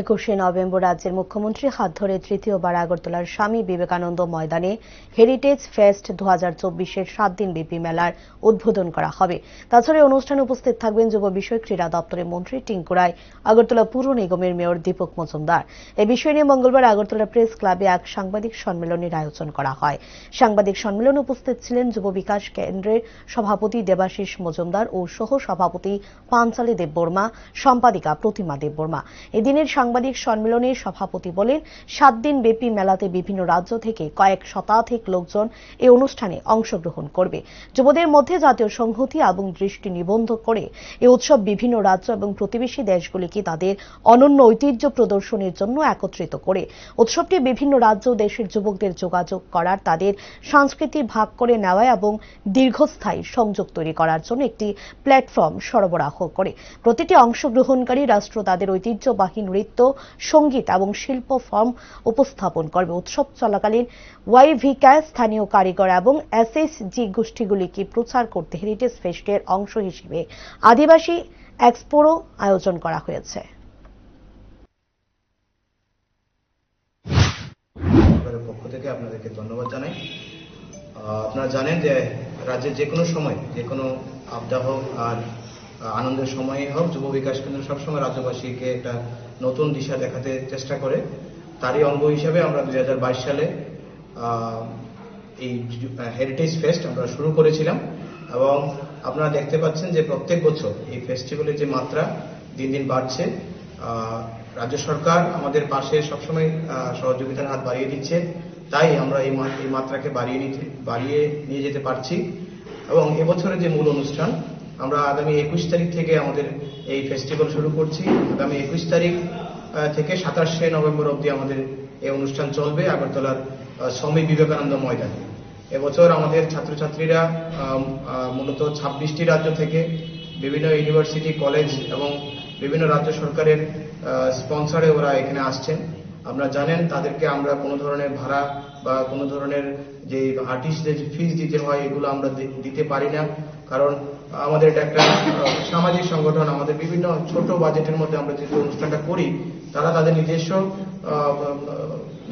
একুশে নভেম্বর রাজ্যের মুখ্যমন্ত্রী হাত ধরে তৃতীয়বার আগরতলার স্বামী বিবেকানন্দ ময়দানে হেরিটেজ ফেস্ট দু হাজার চব্বিশের সাত দিন ব্যাপী মেলার উদ্বোধন করা হবে। তাছাড়া অনুষ্ঠানে উপস্থিত থাকবেন যুব বিষয়ক ক্রীড়া দপ্তরের মন্ত্রী টিঙ্কু রায়, আগরতলা পুর নিগমের মেয়র দীপক মজুমদার। এ বিষয় নিয়ে মঙ্গলবার আগরতলা প্রেস ক্লাবে এক সাংবাদিক সম্মেলনের আয়োজন করা হয়। সাংবাদিক সম্মেলনে উপস্থিত ছিলেন যুব বিকাশ কেন্দ্রের সভাপতি দেবাশিস মজুমদার ও সহ সভাপতি পাঞ্চালী দেববর্মা, সম্পাদিকা প্রতিমা দেববর্মা। এদিনের সাংবাদিক সম্মেলনে সভাপতি বলেন, সাত দিন ব্যাপী মেলাতে বিভিন্ন রাজ্য থেকে কয়েক শতাধিক লোকজন এই অনুষ্ঠানে অংশগ্রহণ করবে। যুবদের মধ্যে জাতীয় সংহতি এবং দৃষ্টি নিবন্ধ করে এই উৎসব বিভিন্ন রাজ্য এবং প্রতিবেশী দেশগুলিকে তাদের অনন্য ঐতিহ্য প্রদর্শনের জন্য একত্রিত করে। উৎসবটি বিভিন্ন রাজ্য দেশের যুবকদের যোগাযোগ করার, তাদের সংস্কৃতি ভাগ করে নেওয়া এবং দীর্ঘস্থায়ী সংযোগ তৈরি করার জন্য একটি প্ল্যাটফর্ম সরবরাহ করে। প্রতিটি অংশগ্রহণকারী রাষ্ট্র তাদের ঐতিহ্যবাহী নৃত্য সংগীত এবং শিল্প ফর্ম উপস্থাপন করবে। উৎসব চলাকালীন ওয়াইভিকা স্থানীয় কারিগর এবং এসএসজি গোষ্ঠীগুলিকে প্রচার করতে হেরিটেজ ফেস্টের অংশ হিসেবে আদিবাসী এক্সপোরও আয়োজন করা হয়েছে। পক্ষ থেকে আপনাদেরকে ধন্যবাদ জানাই। আপনারা জানেন যে রাজ্যের যে কোনো সময়, যে কোনো আপদা হোক আর আনন্দের সময়ই হোক, যুব বিকাশ কেন্দ্র সবসময় রাজ্যবাসীকে একটা নতুন দিশা দেখাতে চেষ্টা করে। তারই অঙ্গ হিসাবে আমরা দু হাজার বাইশ সালে এই হেরিটেজ ফেস্ট আমরা শুরু করেছিলাম। এবং আপনারা দেখতে পাচ্ছেন যে প্রত্যেক বছর এই ফেস্টিভ্যালের যে মাত্রা দিন দিন বাড়ছে। রাজ্য সরকার আমাদের পাশে সবসময় সহযোগিতার হাত বাড়িয়ে দিচ্ছে। তাই আমরা এই এই মাত্রাকে বাড়িয়ে নিতে, বাড়িয়ে নিয়ে যেতে পারছি। এবং এবছরের যে মূল অনুষ্ঠান আমরা আগামী একুশ তারিখ থেকে আমাদের এই ফেস্টিভ্যাল শুরু করছি। আগামী একুশ তারিখ থেকে সাতাশে নভেম্বর অবধি আমাদের এই অনুষ্ঠান চলবে আগরতলার স্বামী বিবেকানন্দ ময়দানে। এবছর আমাদের ছাত্রছাত্রীরা মূলত ছাব্বিশটি রাজ্য থেকে বিভিন্ন ইউনিভার্সিটি, কলেজ এবং বিভিন্ন রাজ্য সরকারের স্পন্সরে ওরা এখানে আসছেন। আপনারা জানেন, তাদেরকে আমরা কোনো ধরনের ভাড়া বা কোনো ধরনের যে আর্টিস্টদের ফিস দিতে হয়, এগুলো আমরা দিতে পারি না। কারণ আমাদের এটা একটা সামাজিক সংগঠন, আমাদের বিভিন্ন ছোট বাজেটের মধ্যে আমরা যে অনুষ্ঠানটা করি, তারা তাদের নিজস্ব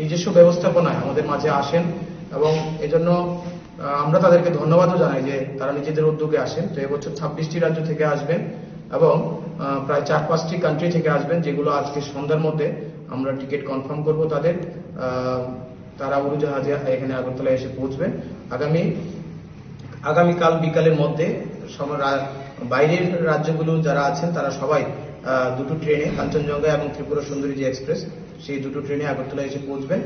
নিজস্ব ব্যবস্থাপনায় আমাদের মাঝে আসেন এবং এজন্য আমরা তাদেরকে ধন্যবাদও জানাই যে তারা নিজেদের উদ্যোগে আসেন। তো এবছর ছাব্বিশটি রাজ্য থেকে আসবেন এবং প্রায় চার পাঁচটি কান্ট্রি থেকে আসবেন, যেগুলো আজকে সন্ধ্যার মধ্যে আমরা টিকিট কনফার্ম করব তাদের। তারা উড়োজাহাজে এখানে আগরতলায় এসে পৌঁছবেন। আগামী আগামীকাল বিকালের মধ্যে বাইরের রাজ্যগুলো যারা আছেন, তারা সবাই দুটো ট্রেনে, কাঞ্চনজঙ্ঘা এবং ত্রিপুরা সুন্দরী যে এক্সপ্রেস, সেই দুটো ট্রেনে আগরতলা এসে পৌঁছবেন।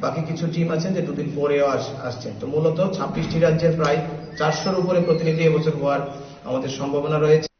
বাকি কিছু টিম আছেন যে দুদিন পরেও আস- আসছেন। তো মূলত ছাব্বিশটি রাজ্যের প্রায় চারশোর উপরে প্রতিনিধি এবছর হওয়ার আমাদের সম্ভাবনা রয়েছে।